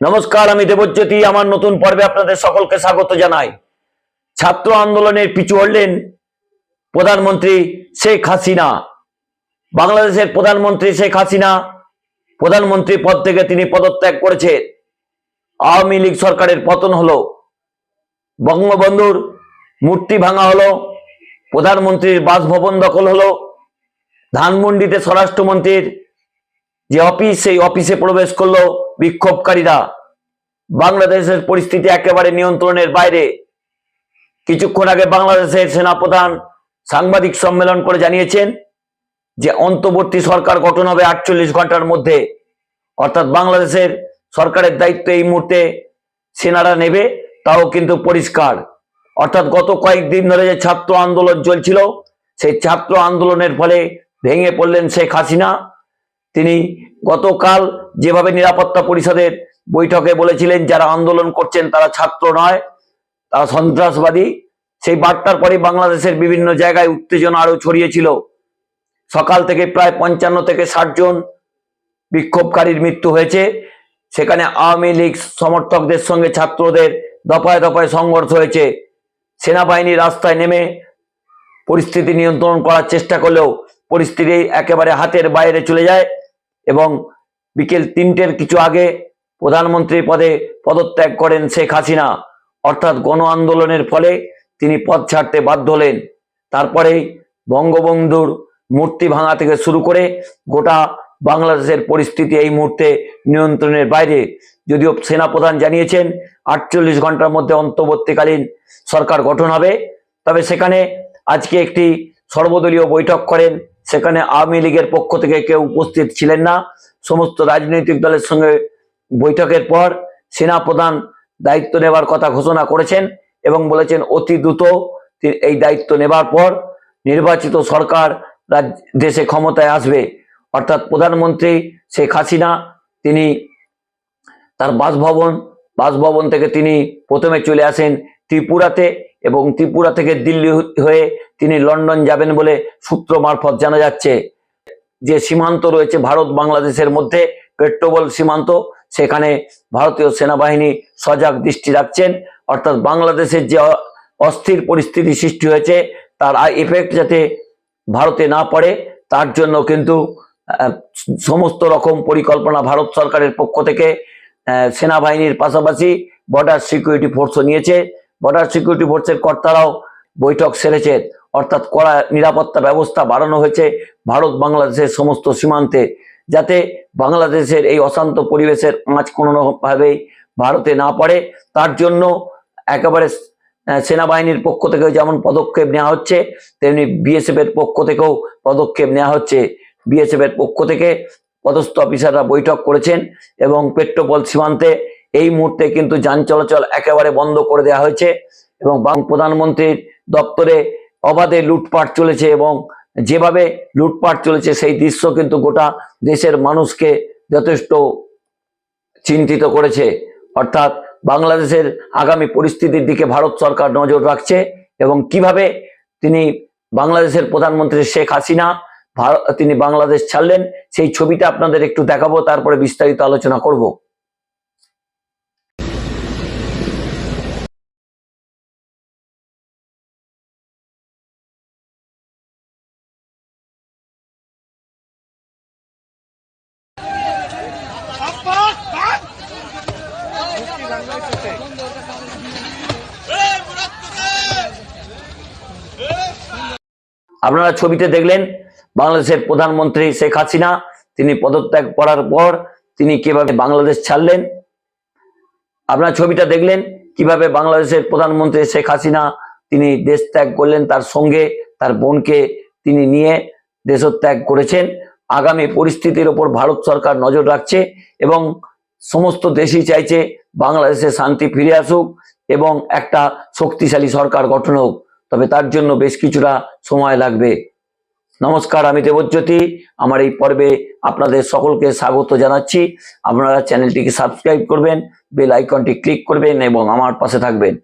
নমস্কার, আমি দেবজ্যোতি। আমার নতুন পর্বে আপনাদের সকলকে স্বাগত জানাই। ছাত্র আন্দোলনের পিছু হলেন প্রধানমন্ত্রী শেখ হাসিনা। বাংলাদেশের প্রধানমন্ত্রী শেখ হাসিনা প্রধানমন্ত্রী পদ থেকে তিনি পদত্যাগ করেছেন। আওয়ামী লীগ সরকারের পতন হলো। বঙ্গবন্ধুর মূর্তি ভাঙা হলো। প্রধানমন্ত্রীর বাসভবন দখল হলো। ধানমন্ডিতে স্বরাষ্ট্রমন্ত্রীর যে অফিস, সেই অফিসে প্রবেশ করল বিক্ষোভকারীরা। বাংলাদেশের পরিস্থিতি একেবারে নিয়ন্ত্রণের বাইরে। কিছুক্ষণ আগে বাংলাদেশের সেনাপ্রধান সাংবাদিক সম্মেলন করে জানিয়েছেন যে অন্তর্বর্তী সরকার গঠন হবে আটচল্লিশ ঘণ্টার মধ্যে। অর্থাৎ বাংলাদেশের সরকারের দায়িত্ব এই মুহূর্তে সেনারা নেবে, তাও কিন্তু পরিষ্কার। অর্থাৎ গত কয়েকদিন ধরে যে ছাত্র আন্দোলন চলছিল, সেই ছাত্র আন্দোলনের ফলে ভেঙে পড়লেন শেখ হাসিনা। তিনি গতকাল যেভাবে নিরাপত্তা পরিষদের বৈঠকে বলেছিলেন, যারা আন্দোলন করছেন তারা ছাত্র নয়, তারা সন্ত্রাসবাদী। সেই বার্তার পরে বাংলাদেশের বিভিন্ন জায়গায় উত্তেজনা আরও ছড়িয়েছিল। সকাল থেকে প্রায় পঞ্চান্ন থেকে ষাট জন বিক্ষোভকারীর মৃত্যু হয়েছে। সেখানে আওয়ামী লীগ সমর্থকদের সঙ্গে ছাত্রদের দফায় দফায় সংঘর্ষ হয়েছে। সেনাবাহিনী রাস্তায় নেমে পরিস্থিতি নিয়ন্ত্রণ করার চেষ্টা করলেও পরিস্থিতি একেবারে হাতের বাইরে চলে যায়। এবং বিকেল তিনটের কিছু আগে প্রধানমন্ত্রী পদে পদত্যাগ করেন শেখ হাসিনা। অর্থাৎ গণ আন্দোলনের ফলে তিনি পদ ছাড়তে বাধ্য হলেন। তারপরেই বঙ্গবন্ধুর মূর্তি ভাঙা থেকে শুরু করে গোটা বাংলাদেশের পরিস্থিতি এই মুহূর্তে নিয়ন্ত্রণের বাইরে। যদিও সেনাপ্রধান জানিয়েছেন, আটচল্লিশ ঘণ্টার মধ্যে অন্তর্বর্তীকালীন সরকার গঠন হবে। তবে সেখানে আজকে একটি সর্বদলীয় বৈঠক করেন সেখানে আওয়ামী লীগের পক্ষ থেকে কেউ উপস্থিত ছিলেন না। সমস্ত রাজনৈতিক দলের সঙ্গে বৈঠকের পর সেনা প্রধান দায়িত্ব নেবার কথা ঘোষণা করেছেন এবং বলেছেন, অতি দ্রুত এই দায়িত্ব নেবার পর নির্বাচিত সরকার দেশে ক্ষমতায় আসবে। অর্থাৎ প্রধানমন্ত্রী শেখ হাসিনা, তিনি তার বাসভবন বাসভবন থেকে তিনি প্রথমে চলে আসেন ত্রিপুরাতে এবং ত্রিপুরা থেকে দিল্লি হয়ে তিনি লন্ডন যাবেন বলে সূত্র মারফত জানা যাচ্ছে। যে সীমান্ত রয়েছে ভারত বাংলাদেশের মধ্যে, পেট্রোবল সীমান্ত, সেখানে ভারতীয় সেনাবাহিনী সজাগ দৃষ্টি রাখছেন। অর্থাৎ বাংলাদেশের যে অস্থির পরিস্থিতি সৃষ্টি হয়েছে, তার এফেক্ট যাতে ভারতে না পড়ে, তার জন্য কিন্তু সমস্ত রকম পরিকল্পনা ভারত সরকারের পক্ষ থেকে সেনাবাহিনীর পাশাপাশি বর্ডার সিকিউরিটি ফোর্সও নিয়েছে। বর্ডার সিকিউরিটি ফোর্সের কর্তারাও বৈঠক সেরেছেন। অর্থাৎ কড়া নিরাপত্তা ব্যবস্থা বাড়ানো হয়েছে ভারত বাংলাদেশের সমস্ত সীমান্তে, যাতে বাংলাদেশের এই অশান্ত পরিবেশের আঁচ কোনোভাবেই ভারতে না পড়ে। তার জন্য একেবারে সেনাবাহিনীর পক্ষ থেকেও যেমন পদক্ষেপ নেওয়া হচ্ছে, তেমনি বিএসএফ এর পক্ষ থেকেও পদক্ষেপ নেওয়া হচ্ছে। বিএসএফ এর পক্ষ থেকে পদস্থ অফিসাররা বৈঠক করেছেন এবং পেট্রোপল সীমান্তে এই মুহূর্তে কিন্তু যান চলাচল একেবারে বন্ধ করে দেওয়া হয়েছে এবং প্রধানমন্ত্রীর দপ্তরে অবাধে লুটপাট চলেছে এবং যেভাবে লুটপাট চলেছে, সেই দৃশ্য কিন্তু গোটা দেশের মানুষকে যথেষ্ট চিন্তিত করেছে। অর্থাৎ বাংলাদেশের আগামী পরিস্থিতির দিকে ভারত সরকার নজর রাখছে এবং কীভাবে তিনি বাংলাদেশের প্রধানমন্ত্রী শেখ হাসিনা তিনি বাংলাদেশ ছাড়লেন, সেই ছবিটা আপনাদের একটু দেখাবো, তারপরে বিস্তারিত আলোচনা করব। আপনারা ছবিতে দেখলেন বাংলাদেশের প্রধানমন্ত্রী শেখ হাসিনা, তিনি পদত্যাগ করার পর তিনি কীভাবে বাংলাদেশ ছাড়লেন। আপনারা ছবিটা দেখলেন কীভাবে বাংলাদেশের প্রধানমন্ত্রী শেখ হাসিনা, তিনি দেশ ত্যাগ করলেন তার সঙ্গে তার বোনকে তিনি নিয়ে দেশত্যাগ করেছেন। আগামী পরিস্থিতির ওপর ভারত সরকার নজর রাখছে এবং সমস্ত দেশই চাইছে বাংলাদেশে শান্তি ফিরে আসুক এবং একটা শক্তিশালী সরকার গঠন হোক। তবে তার জন্য বেশ কিছুটা সময় লাগবে। নমস্কার, আমি দেবজ্যোতি। আমার এই পর্বে আপনাদের সকলকে স্বাগত জানাচ্ছি। আপনারা চ্যানেলটিকে সাবস্ক্রাইব করবেন, বেল আইকনটি ক্লিক করবেন এবং আমার পাশে থাকবেন।